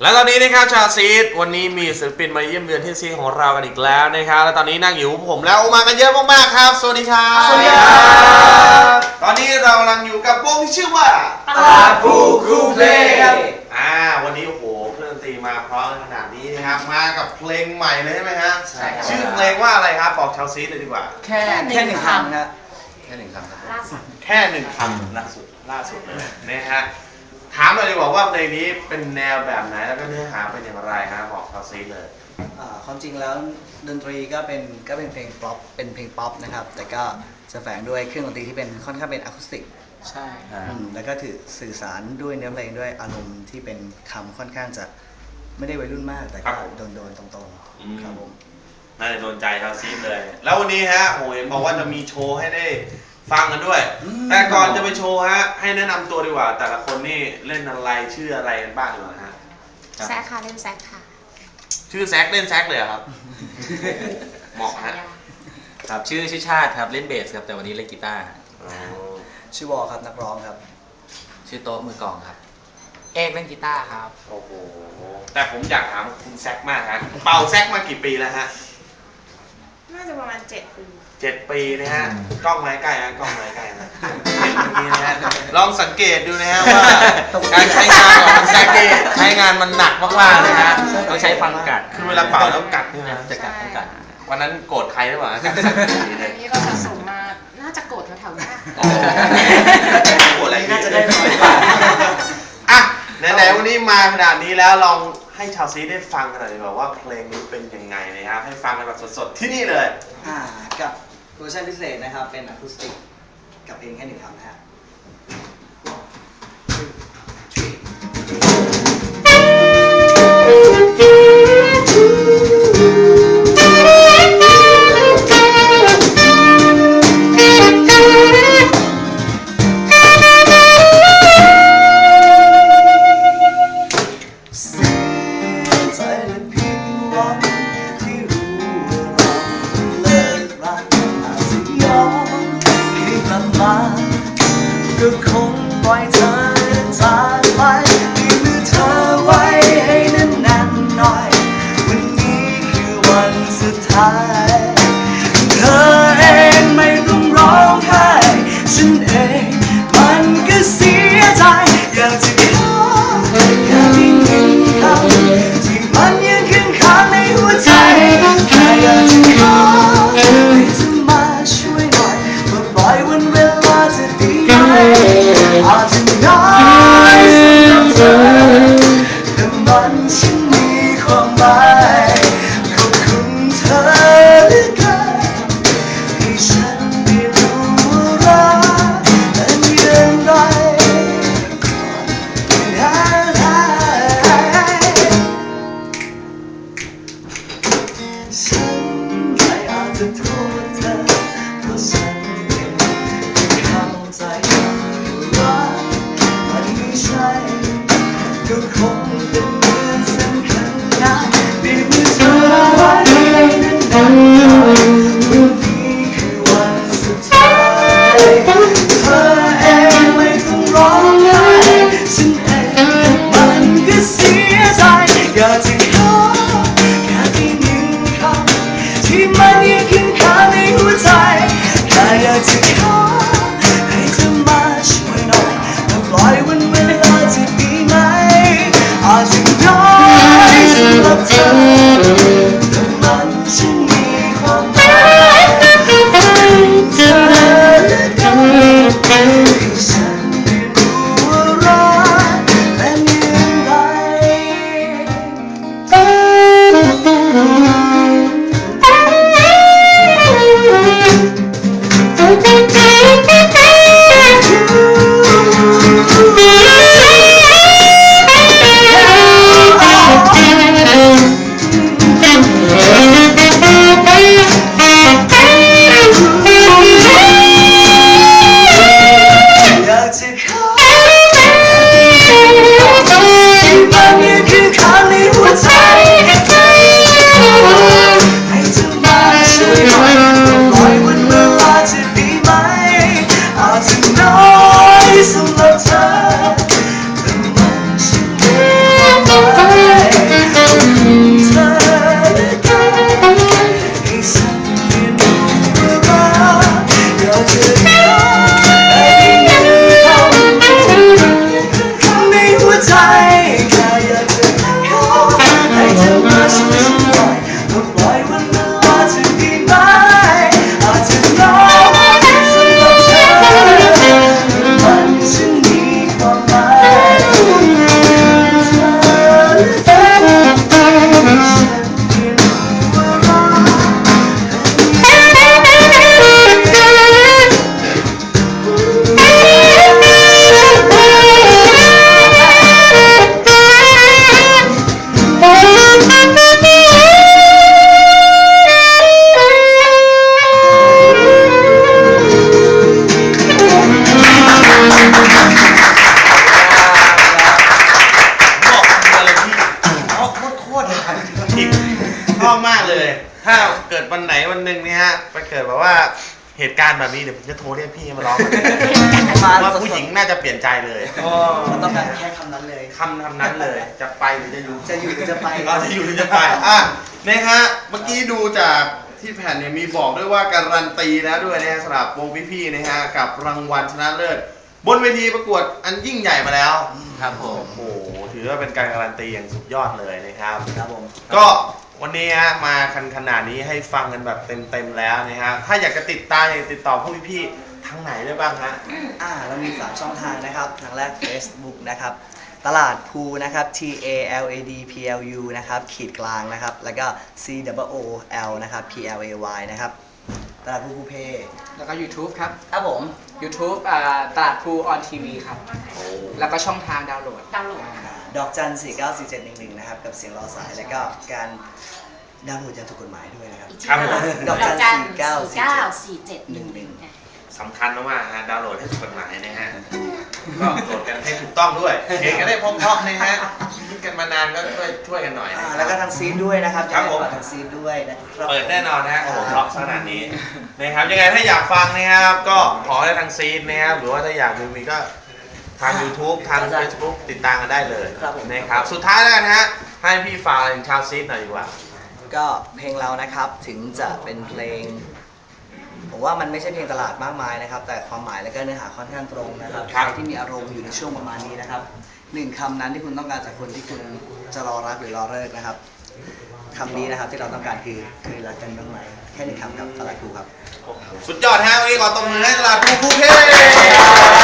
และตอนนี้นะครับชาวซีดวันนี้มีศิลปินมาเยี่ยมเยือนที่ซีดของเรากันอีกแล้วนะครับและตอนนี้นั่งอยู่ผมแล้วมากันเยอะมากๆครับ สวัสดีครับสวัสดีครับ ตอนนี้เรากำลังอยู่กับวงที่ชื่อว่าอาปูคูเพลครับอ่าวันนี้โอ้โหเครื่องดนตรีมาพร้อมขนาดนี้นะครับมากับเพลงใหม่เลยใช่ไหมฮะใช่ครับ ชื่อเพลงว่าอะไรครับบอกชาวซีดเลยดีกว่า แค่แค่หนึ่งคำครับแค่หนึ่งคำครับ ล่าสุด แค่หนึ่งคำล่าสุดล่าสุดเลยนะฮะ ถามเลยดีกว่าว่าเพลงนี้เป็นแนวแบบไหนแล้วก็เนื้อหาเป็นอย่างไรฮะบอกชาวซีดเลย อ่าความจริงแล้วดนตรีก็เป็นก็เป็นเพลงป๊อปเป็นเพลงป๊อปนะครับ แต่ก็จะแฝงด้วยเครื่องดนตรีที่เป็นค่อนข้างเป็นอะคูสติกใช่ อืมแล้วก็ถือสื่อสารด้วยเนื้อเพลงด้วยอารมณ์ที่เป็นคำค่อนข้างจะไม่ได้วัยรุ่นมาก แต่ครัก็บผมโดนโดนๆตรงอืม ๆครับผม น่าจะโดนใจชาวซีดเลย แล้ววันนี้ฮะโอ้เห็นบอกว่าจะมีโชว์ให้ได้ ฟังกันด้วย แต่ก่อนจะไปโชว์ฮะ ให้แนะนำตัวดีกว่า แต่ละคนนี่เล่นอะไรชื่ออะไรกันบ้างดีกว่าฮะ แซกค่ะเล่นแซกค่ะชื่อแซกเล่นแซกเลยเหรอครับ เหมาะฮะฉายาครับชื่อชื่อชาติครับเล่นเบสครับแต่วันนี้เล่นกีตาร์อ๋อชื่อวอลครับนักร้องครับ ชื่อโต๊ะมือกลองครับ เอกเล่นกีตาร์ครับ โอ้โห แต่ผมอยากถามคุณแซกมากฮะ เป่าแซกมากี่ปีแล้วฮะ น่าจะประมาณเจ็ดปี เจ็ดปีนะฮะกล้องไม้ใกล้ฮะกล้องไม้ใกล้นะเห็นเมื่อกี้นะฮะลองสังเกตดูนะฮะว่าการใช้งานของคุณแซกนี่ใช้งานมันหนักมากๆเลยฮะต้องใช้ฟันกัดคือเวลาเป่าต้องกัดใช่ไหมจะกัดต้องกัดวันนั้นโกรธใครหรือเปล่ากัดสักทีเลยอันนี้เราสะสมมาน่าจะโกรธแถวๆหน้าโอ้โหอะไรน่าจะได้น้อยกว่าอะไหนๆวันนี้มาขนาดนี้แล้วลองให้ชาวซีได้ฟังกันหน่อยดีกว่าว่าเพลงนี้เป็นยังไงนะครับให้ฟังกันแบบสดๆที่นี่เลย อ่า กับ เวอร์ชันพิเศษนะครับ เป็นอะคูสติกกับเพลงแค่หนึ่งคำนะฮะ friends. Okay. อบมากเลย ถ้าเกิดวันไหนวันหนึ่งเนี่ยฮะไปเกิดแบบว่าเหตุการณ์แบบนี้เดี๋ยวผมจะโทรเรียกพี่มาร้องเพราะว่าผู้หญิงน่าจะเปลี่ยนใจเลยมันต้องการแค่คำนั้นเลยคำคำนั้นเลย จะไปหรือจะอยู่จะอยู่หรือจะไปเราจะอยู่หรือจะไปอะนะฮะเมื่อกี้ดูจากที่แผ่นเนี่ยมีบอกด้วยว่าการันตีแล้วด้วยนะฮะสำหรับวงพี่ๆนะฮะกับรางวัลชนะเลิศบนเวทีประกวดอันยิ่งใหญ่มาแล้ว ครับผมโอ้โหถื อว่าเป็นการการันตีอย่างสุดยอดเลยนะครับ ครับผมก็วันนี้ฮะมาคันขนาดนี้ให้ฟังกันแบบเต็มๆแล้วนะฮะถ้าอยากจะติดตามอยากจะติดต่อพวกพี่ๆทางไหนได้บ้างฮะ อ่าเรามี3ช่องทางนะครับทางแรก Facebook นะครับ ตลาดภูนะครับ T A L A D P L U นะครับ ขีดกลางนะครับ แล้วก็ C W O L นะครับ P L A Y นะครับ ตลาดภูภูเพแล้วก็ YouTube ครับ ครับผม YouTube อ่าตลาดภูออนทีวีครับ แล้วก็ช่องทางดาวน์โหลด ดาวน์โหลด ดอกจัน 4 9 4 7 1 1 นะครับ กับเสียงรอสาย แล้วก็การดาวน์โหลดอย่างถูกกฎหมายด้วยนะครับอีกทีครับหนึ่งดอกจันจันสี่เก้า สี่เจ็ดเก้าสี่เจ็ดหนึ่งหนึ่งสำคัญมากๆฮะดาวน์โหลดให้ถูกกฎหมายนะฮะ ก็โหลดกันให้ถูกต้องด้วยเพลงก็ได้เพราะๆนะฮะคิดกันมานานก็ช่วยช่วยกันหน่อยนะอ่าครับ แล้วก็ทางซีดด้วยนะครับครับผมยังไงฝากทางซีดด้วยนะครับ เปิดแน่นอนนะฮะโอ้โหล็อกขนาดนี้นะครับยังไงถ้าอยากฟังนะครับ ก็ขอได้ทางซีดนะครับหรือว่าถ้าอยากดูมีก็ทาง YouTube ทาง Facebook ติดตามกันได้เลยครับผม นะครับสุดท้ายแล้วกันฮะให้พี่ฝากถึงชาวซีดหน่อยดีกว่า ก็เพลงเรานะครับถึงจะเป็นเพลง ผมว่ามันไม่ใช่เพลงตลาดมากมายนะครับ แต่ความหมายและก็เนื้อหาค่อนข้างตรงนะครับครับใครที่มีอารมณ์อยู่ในช่วงประมาณนี้นะครับหนึ่งคำนั้นที่คุณต้องการจากคนที่คุณจะรอรักหรือรอเลิกนะครับคำนี้นะครับที่เราต้องการคือเคยรักกันบ้างไหมแค่หนึ่งคำครับตลาดภูครับ สุดยอดฮะวันนี้ขอตบมือให้ตลาดภูภูเพ่เ